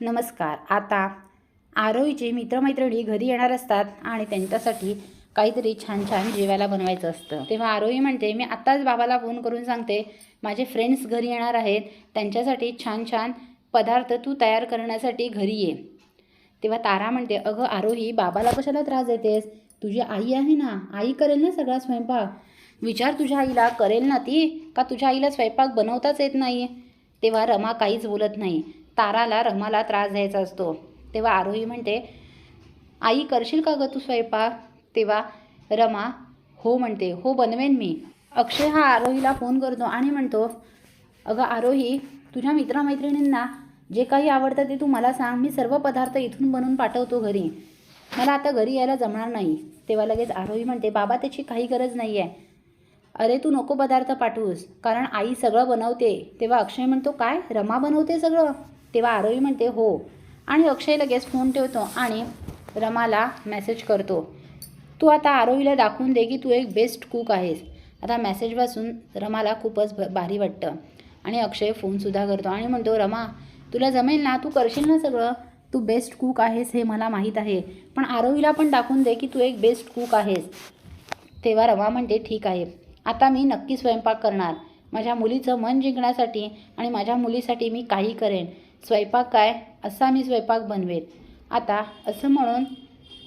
नमस्कार. आता आरोहीचे मित्रमैत्रिणी घरी येणार असतात आणि त्यांच्यासाठी काहीतरी छान छान जेवायला बनवायचं असतं. तेव्हा आरोही म्हणते मी आत्ताच बाबाला फोन करून सांगते माझे फ्रेंड्स घरी येणार आहेत त्यांच्यासाठी छान छान पदार्थ तू तयार करण्यासाठी घरी ये. तेव्हा तारा म्हणते अगं आरोही बाबाला कशाला त्रास देतेस? तुझी आई आहे ना? आई करेल ना सगळा स्वयंपाक? विचार तुझ्या आईला करेल ना ती? का तुझ्या आईला स्वयंपाक बनवताच येत नाही? तेव्हा रमा काहीच बोलत नाही. ताराला रमाला त्रास द्यायचा असतो. तेव्हा आरोही म्हणते आई करशील का गं तू स्वयंपाक? तेव्हा रमा हो म्हणते हो बनवेन मी. अक्षय हा आरोहीला फोन करतो आणि म्हणतो अगं आरोही तुझ्या मित्रमैत्रिणींना जे काही आवडतं ते तू मला सांग. मी सर्व पदार्थ इथून बनवून पाठवतो घरी. मला आता घरी यायला जमणार नाही. तेव्हा लगेच आरोही म्हणते बाबा त्याची काही गरज नाही आहे अरे तू नको पदार्थ पाठवूस. कारण आई सगळं बनवते. तेव्हा अक्षय म्हणतो काय? रमा बनवते सगळं? तेव्हा आरोही म्हणते हो. आणि अक्षय लगेच फोन ठेवतो आणि रमाला मेसेज करतो. तू आता आरोहीला दाखवून दे की तू एक बेस्ट कुक आहेस. आता मेसेजपासून रमाला खूपच भ भारी वाटतं. आणि अक्षय फोनसुद्धा करतो आणि म्हणतो रमा तुला जमेल ना? तू करशील ना सगळं? तू बेस्ट कुक आहेस हे मला माहीत आहे. पण आरोहीला पण दाखवून दे की तू एक बेस्ट कुक आहेस. तेव्हा रमा म्हणते ठीक आहे. आता मी नक्की स्वयंपाक करणार. माझ्या मुलीचं मन जिंकण्यासाठी आणि माझ्या मुलीसाठी मी काही करेन. स्वयंपाक काय असा मी स्वयंपाक बनवेन आता असं म्हणून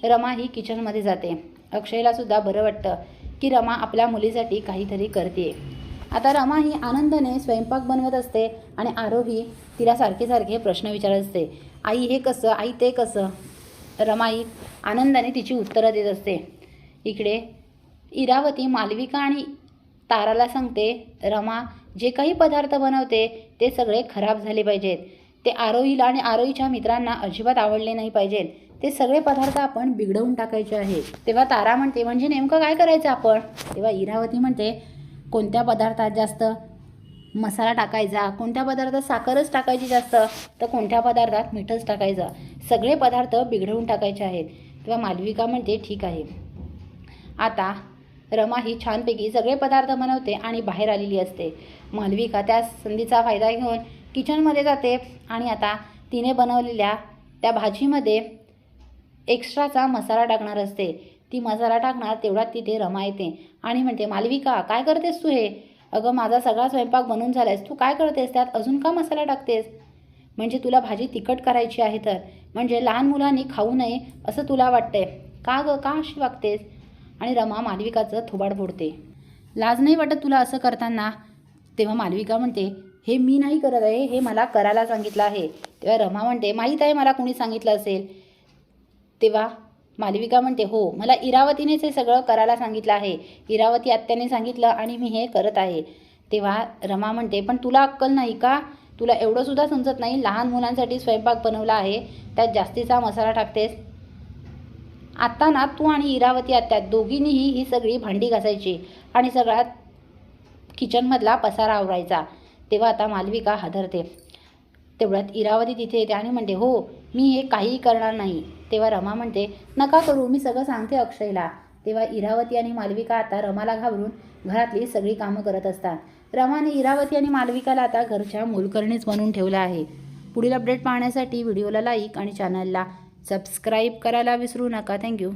रमा ही किचनमध्ये जाते. अक्षयलासुद्धा बरं वाटतं की रमा आपल्या मुलीसाठी काहीतरी करते. आता रमा ही आनंदाने स्वयंपाक बनवत असते आणि आरोही तिला सारखे सारखे प्रश्न विचारत असते. आई हे कसं? आई ते कसं? रमाई आनंदाने तिची उत्तरं देत असते. इकडे इरावती मालविका आणि ताराला सांगते रमा जे काही पदार्थ बनवते ते सगळे खराब झाले पाहिजेत. ते आरोहीला आणि आरोहीच्या मित्रांना अजिबात आवडले नाही पाहिजेत ते सगळे पदार्थ आपण बिघडवून टाकायचे आहेत तेव्हा तारा म्हणते म्हणजे नेमकं काय करायचं आपण? तेव्हा इरावती म्हणते कोणत्या पदार्थात जास्त मसाला टाकायचा? कोणत्या पदार्थात साखरच टाकायची जास्त? तर कोणत्या पदार्थात मीठच टाकायचं? सगळे पदार्थ बिघडवून टाकायचे आहेत. तेव्हा मालविका म्हणते ठीक आहे. आता रमा ही छानपैकी सगळे पदार्थ बनवते आणि बाहेर आलेली असते. मालविका त्या संधीचा फायदा घेऊन किचनमध्ये जाते आणि आता तिने बनवलेल्या त्या भाजीमध्ये एक्स्ट्राचा मसाला टाकणार असते. ती मसाला टाकणार तेवढ्यात तिथे रमा येते. आणि म्हणते मालविका काय करतेस तू हे? अगं माझा सगळा स्वयंपाक बनून झाला आहेस तू काय करतेस त्यात? अजून का मसाला टाकतेस? म्हणजे तुला भाजी तिखट करायची आहे तर. म्हणजे लहान मुलांनी खाऊ नये असं तुला वाटतंय. का गं? का अशी वागतेस? आणि रमा मालविकाचं थोबाड फोडते. लाज नाही वाटत तुला असं करताना? तेव्हा मालविका म्हणते हे मी नाही करत आहे हे मला करायला सांगितलं आहे. तेव्हा रमा म्हणते माहीत आहे मला कोणी सांगितलं असेल? तेव्हा मालविका म्हणते हो मला इरावतीनेच हे सगळं करायला सांगितलं आहे. इरावती आत्याने सांगितलं आणि मी हे करत आहे. तेव्हा रमा म्हणते पण तुला अक्कल नाही का? तुला एवढंसुद्धा समजत नाही लहान मुलांसाठी स्वयंपाक बनवला आहे त्यात जास्तीचा मसाला टाकतेस. आत्ता ना तू आणि इरावती आत्या दोघींनीही ही सगळी भांडी घासायची आणि सगळ्यात किचनमधला पसारा आवरायचा. तेव्हा आता मालविका हादरते. तेवढ्यात इरावती तिथे येते आणि म्हणते हो मी हे काहीही करणार नाही. तेव्हा रमा म्हणते नका करू मी सगळं सांगते अक्षयला. तेव्हा इरावती आणि मालविका आता रमाला घाबरून घरातली सगळी कामं करत असतात. रमाने इरावती आणि मालविकाला आता घरच्या मूलकर्णीच बनवून ठेवलं आहे. पुढील अपडेट पाहण्यासाठी व्हिडिओला लाईक आणि चॅनलला सबस्क्राईब करायला विसरू नका. थँक्यू.